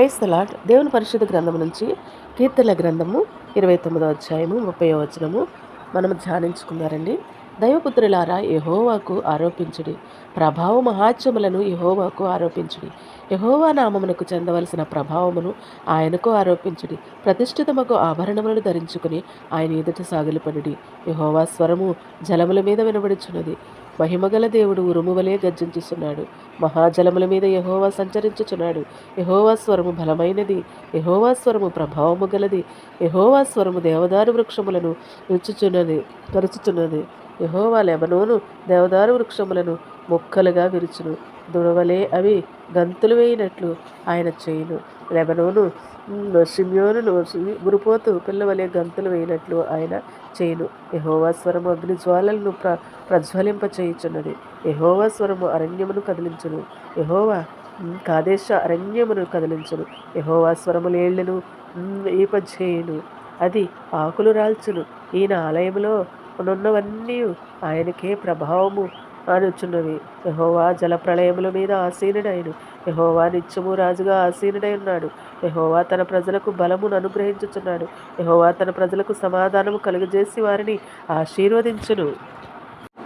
క్రైస్తలాడ్ దేవుని పరిశుద్ధ గ్రంథం నుంచి కీర్తన గ్రంథము ఇరవై తొమ్మిదో అధ్యాయము ముప్పై వచనము మనం ధ్యానించుకున్నారండి. దైవపుత్రులారా యహోవాకు ఆరోపించుడి. ప్రభావ మహాత్యములను యహోవాకు ఆరోపించుడి. యహోవా నామమునకు చెందవలసిన ప్రభావమును ఆయనకు ఆరోపించుడి. ప్రతిష్ఠితమకు ఆభరణములను ధరించుకుని ఆయన ఎదుట సాగిలపడుడి. యహోవా స్వరము జలముల మీద వినబడుచున్నది. మహిమగల దేవుడు ఉరుమువలే గర్జించుచున్నాడు. మహాజలముల మీద యహోవా సంచరించుచున్నాడు. యహోవా స్వరము బలమైనది. యహోవా స్వరము ప్రభావము గలది. యహోవా స్వరము దేవదారు వృక్షములను రుచుచున్నది కరుచుచున్నది. యహోవా లెబనోను దేవదారు వృక్షములను ముక్కలుగా విరుచును. దుడవలే అవి గంతులు వేయినట్లు ఆయన చేయును. లెబనోను షిమ్యోనును గురుపోతు పిల్లవలే గంతులు వేయినట్లు ఆయన చేయును. యహోవా స్వరము అగ్ని జ్వాలలను ప్ర ప్రజ్వలింప చేయుచున్నది. యహోవా స్వరము అరణ్యమును కదిలించును. యహోవా కాదేశ అరణ్యమును కదిలించును. యహోవా స్వరము ఈపజేయును అది ఆకులు రాల్చును. ఈయన ఆలయములో నున్నవన్నీ ఆయనకే ప్రభావము అనుచున్నవి. యహోవా జల ప్రళయముల మీద ఆసీనుడైను. యహోవా నిత్యము రాజుగా ఆసీనుడై ఉన్నాడు. యహోవా తన ప్రజలకు బలమును అనుగ్రహించుచున్నాడు. యహోవా తన ప్రజలకు సమాధానము కలుగజేసి వారిని ఆశీర్వదించును.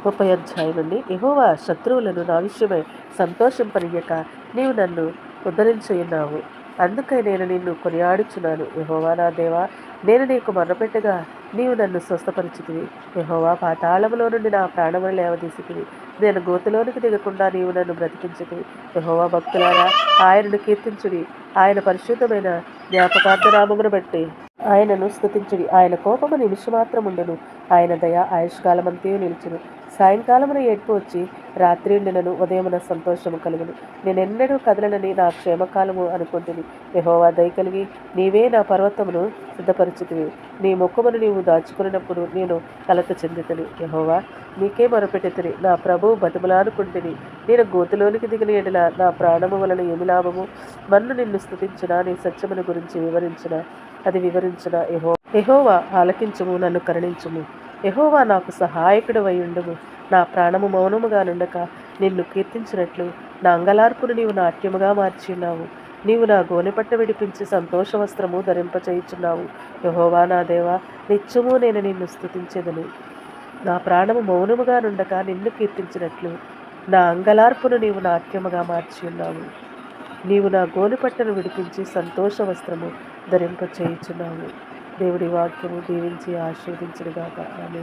ముప్పై అధ్యాయం నుండి యహోవా శత్రువులను నా విషయమై సంతోషింపనీయక నీవు నన్ను ఉద్ధరించున్నావు అందుకై నేను నిన్ను కొనియాడుచున్నాను. యహోవా నా దేవా నేను నీకు మొర్రపెట్టగా నీవు నన్ను స్వస్థపరిచితివి. యహోవా పాతాళములో నుండి నా ప్రాణములు లేవదీసితివి. నేను గోతులోనికి దిగకుండా నీవు నన్ను బ్రతికించుకుని యహోవా భక్తులారా ఆయనను కీర్తించుడి. ఆయన పరిశుద్ధమైన జ్ఞాపకార్థనామమును బట్టి ఆయనను స్థుతించుడి ఆయన కోపము నిమిషమాత్రం ఉండను ఆయన దయ ఆయుష్కాలమంతయు నిలిచును. సాయంకాలమున ఏడ్పు వచ్చి రాత్రి ఉండినను ఉదయమున సంతోషము కలుగును. నేనెన్నడూ కదలనని నా క్షేమకాలము అనుకుంటుంది యహోవా దయ కలిగి నీవే నా పర్వతమును సిద్ధపరుచుతుంది నీ ముఖమును నీవు దాచుకున్నప్పుడు నేను కలత చెందుతుని. యహోవా నీకే మొరపెట్టుతుని. నా ప్రభువు బతుములానుకుంటుని నేను గోతులోనికి దిగిన ఎడల నా ప్రాణము వలన ఏమి లాభము? మన్ను నిన్ను స్థుతించిన నీ సత్యమును గురించి వివరించిన అది వివరించిన యహో యహోవా ఆలకించుము నన్ను కరుణించుము. యహోవా నాకు సహాయకుడు ఉండుము నా ప్రాణము మౌనముగా నుండక నిన్ను కీర్తించినట్లు నా అంగలార్పును నీవు నాట్యముగా మార్చిన్నావు నీవు నా గోనెపట్ట విడిపించి సంతోష వస్త్రము ధరింపచేయుచున్నావు. యహోవా నా దేవా నిత్యము నేను నిన్ను స్థుతించేదను నా ప్రాణము మౌనముగా నుండక నిన్ను కీర్తించినట్లు నా అంగలార్పును నీవు నాట్యముగా మార్చి ఉన్నావు నీవు నా గోనెపట్టను విడిపించి సంతోష వస్త్రము ధరింపచేయుచున్నావు. దేవుడి వాక్యము దీవించి ఆశీర్వదించుగాక ఆమె